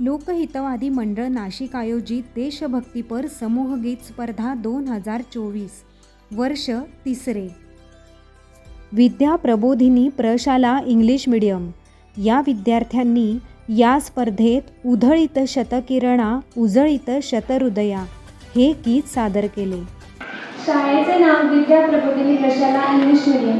लोकहितवादी मंडळ नाशिक आयोजित देशभक्तीपर समूहगीत स्पर्धा दोन हजार चोवीस वर्ष तिसरे. विद्या प्रबोधिनी प्रशाला इंग्लिश मीडियम. या विद्यार्थ्यांनी या स्पर्धेत उधळीत शतकिरणा उजळीत शतहृदया हे गीत सादर केले. शाळेचे नाव विद्या प्रबोधिनी प्रशाला इंग्लिश मीडियम.